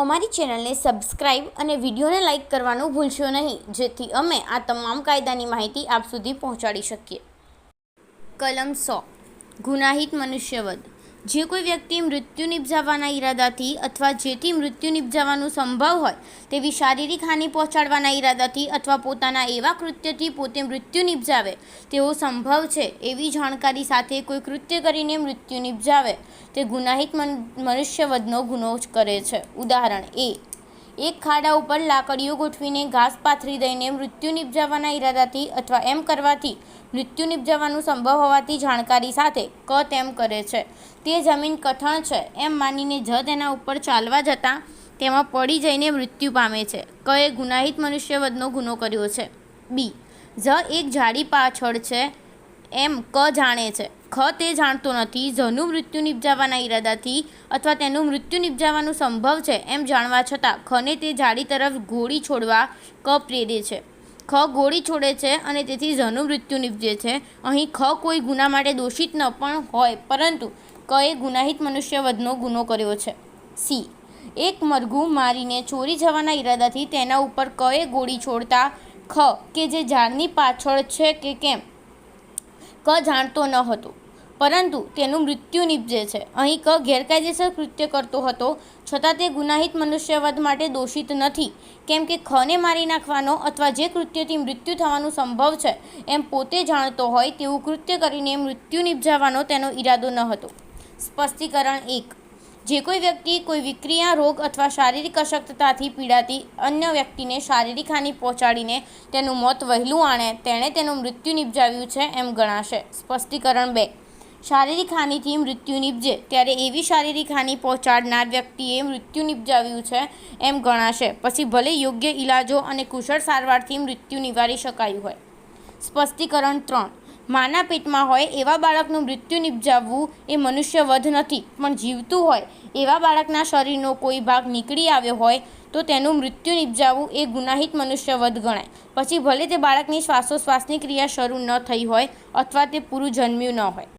અમારી ચેનલને સબસ્ક્રાઇબ અને વિડીયોને લાઇક કરવાનું ભૂલશો નહીં, જેથી અમે આ તમામ કાયદાની માહિતી આપ સુધી પહોંચાડી શકીએ. કલમ સો. ગુનાહિત મનુષ્યવધ. જે કોઈ વ્યક્તિ મૃત્યુ નિપજાવવાના ઈરાદાથી અથવા જેથી મૃત્યુ નિપજાવવાનું સંભવ હોય, તેવી શારીરિક હાનિ પહોંચાડવાના ઈરાદાથી અથવા પોતાના એવા કૃત્યથી પોતે મૃત્યુ નિપજાવે તેવો સંભવ છે એવી જાણકારી સાથે કોઈ કૃત્ય કરીને મૃત્યુ નિપજાવે. તે ગુનાહિત મન- મનુષ્યવધનો ગુનો જ કરે છે. ઉદાહરણ એ એક ખાડા ઉપર લાકડીઓ ગોઠવીને ઘાસ પાથરી દઈને મૃત્યુ નિપજાવવાના ઈરાદાથી અથવા એમ કરવાથી મૃત્યુ નિપજાવવાનું સંભવ હોવાથી જાણકારી સાથે ક તેમ કરે છે. તે જમીન કઠણ છે એમ માનીને જ તેના ઉપર ચાલવા જતાં તેમાં પડી જઈને મૃત્યુ પામે છે. ક એ ગુનાહિત મનુષ્યવધનો ગુનો કર્યો છે. બી. જ એક ઝાડી પાછળ છે એમ ક જાણે છે. ખ તે જાણતો નથી, ઝનું મૃત્યુ નિપજાવવાના ઈરાદાથી અથવા તેનું મૃત્યુ નિપજાવવાનું સંભવ છે એમ જાણવા છતાં ખને તે જાળી તરફ ગોળી છોડવા ક પ્રેરે છે. ખ ગોળી છોડે છે અને તેથી ઝનું મૃત્યુ નિપજે છે. અહીં ખ કોઈ ગુના માટે દોષિત ન પણ હોય, પરંતુ ક એ ગુનાહિત મનુષ્યવધનો ગુનો કર્યો છે. સી. એક મરઘું મારીને ચોરી જવાના ઈરાદાથી તેના ઉપર કએ ગોળી છોડતા ખ, કે જે ઝાડની પાછળ છે કે કેમ? ક જાણતો ન હતો. પરંતુ તેનું મૃત્યુ નિપજે છે. અહીં ક ગેરકાયદેસર કૃત્ય કરતો હતો, છતાં તે ગુનાહિત મનુષ્યવધ માટે દોષિત નથી. કેમ કે ખને મારી નાખવાનો અથવા જે કૃત્યથી મૃત્યુ થવાનું સંભવ છે એમ પોતે જાણતો હોય તેવું કૃત્ય કરીને મૃત્યુ નિપજાવવાનો તેનો ઈરાદો ન હતો. સ્પષ્ટીકરણ એક. જે કોઈ વ્યક્તિ કોઈ વિક્રિયા, રોગ અથવા શારીરિક અશક્તતાથી પીડાતી અન્ય વ્યક્તિને શારીરિક હાનિ પહોંચાડીને તેનું મોત વહેલું આણે, તેણે તેનું મૃત્યુ નિપજાવ્યું છે એમ ગણાશે. સ્પષ્ટીકરણ બે. શારીરિક હાનિથી મૃત્યુ નિપજે ત્યારે એવી શારીરિક હાનિ પહોંચાડનાર વ્યક્તિએ મૃત્યુ નિપજાવ્યું છે એમ ગણાશે. પછી ભલે યોગ્ય ઇલાજો અને કુશળ સારવારથી મૃત્યુ નિવારી શકાયું હોય. સ્પષ્ટીકરણ ત્રણ. માના પેટમાં હોય એવા બાળકનું મૃત્યુ નિપજાવવું એ મનુષ્ય વધ નથી, પણ જીવતું હોય એવા બાળકના શરીરનો કોઈ ભાગ નીકળી આવ્યો હોય તો તેનું મૃત્યુ નિપજાવવું એ ગુનાહિત મનુષ્ય વધ ગણાય. પછી ભલે તે બાળકની શ્વાસોશ્વાસની ક્રિયા શરૂ ન થઈ હોય અથવા તે પૂરું જન્મ્યું ન હોય.